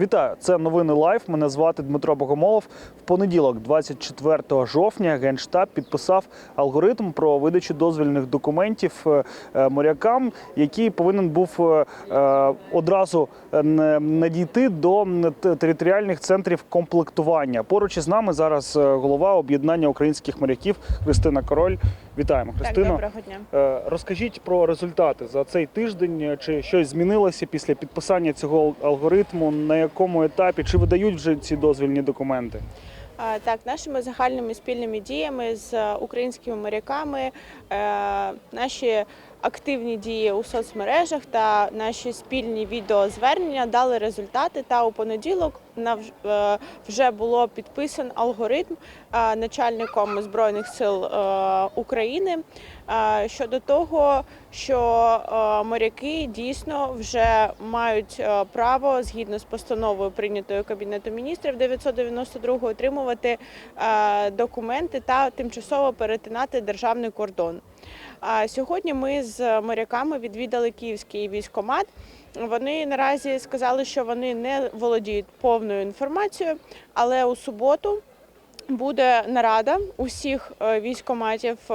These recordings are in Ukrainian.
Вітаю, це новини Лайф. Мене звати Дмитро Богомолов. В понеділок, 24 жовтня, генштаб підписав алгоритм про видачу дозвільних документів е, е, морякам, який повинен був е, одразу надійти до територіальних центрів комплектування. Поруч із нами зараз голова об'єднання українських моряків Христина Король. Вітаємо, Так, Христино. доброго дня. Розкажіть про результати за цей тиждень. Чи щось змінилося після підписання цього алгоритму? На якому етапі? Чи видають вже ці дозвільні документи? Так, нашими загальними спільними діями з е, українськими моряками, е, наші активні дії у соцмережах та наші спільні відеозвернення дали результати. Та у понеділок е, вже було підписан алгоритм е, начальником збройних сил е, України щодо того, що моряки дійсно вже мають право згідно з постановою прийнятою Кабінетом міністрів 992 отримувати документи та тимчасово перетинати державний кордон. А сьогодні ми з моряками відвідали київський військомат. Вони наразі сказали, що вони не володіють повною інформацією, але у суботу буде нарада усіх е, військоматів е,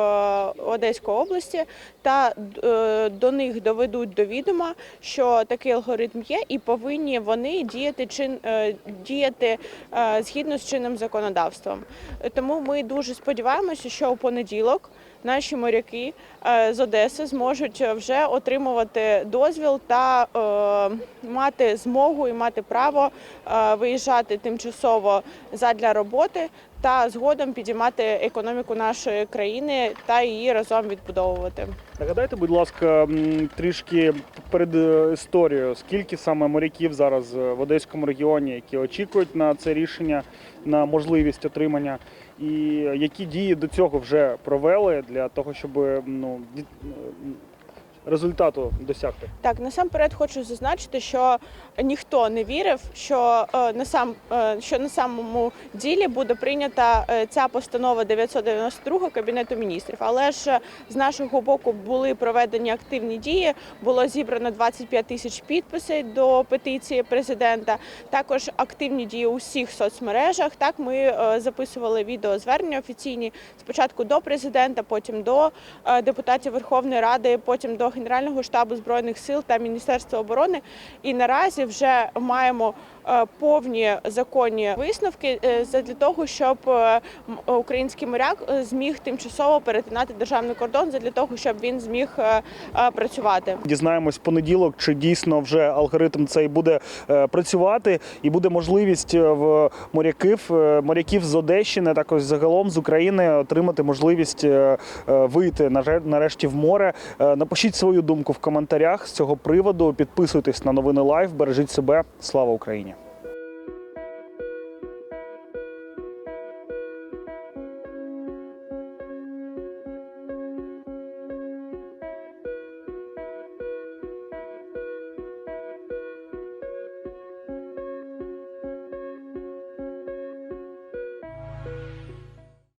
Одеської області, та е, до них доведуть до відома, що такий алгоритм є, і повинні вони діяти чин діяти згідно з чинним законодавством. Тому ми дуже сподіваємося, що у понеділок наші моряки е, з Одеси зможуть вже отримувати дозвіл та е, мати змогу і мати право е, виїжджати тимчасово задля роботи та згодом підіймати економіку нашої країни та її разом відбудовувати. Нагадайте, будь ласка, трішки перед е, історією, скільки саме моряків зараз е, в Одеському регіоні, які очікують на це рішення, на можливість отримання, і які дії до цього вже провели для того, щоб ну результату досягти? Так, насамперед хочу зазначити, що ніхто не вірив, що е, на сам е, що на самому ділі буде прийнята е, ця постанова 992 кабінету міністрів. Але ж з нашого боку були проведені активні дії. Було зібрано 25 тисяч підписів до петиції президента. Також активні дії у всіх соцмережах. Так ми записували відеозвернення офіційні спочатку до президента, потім до депутатів Верховної Ради, потім до Генерального штабу збройних сил та Міністерства оборони. І наразі вже маємо повні законні висновки е, для того, щоб е, український моряк е, зміг тимчасово перетинати державний кордон, для того, щоб він зміг е, е, працювати. Дізнаємось понеділок, чи дійсно вже алгоритм цей буде е, працювати, і буде можливість е, в моряків, е, моряків з Одещини, також загалом з України отримати можливість е, е, вийти нарешті в море. Е, Напишіть свою думку в коментарях з цього приводу. Підписуйтесь на новини Лайв, бережіть себе. Слава Україні!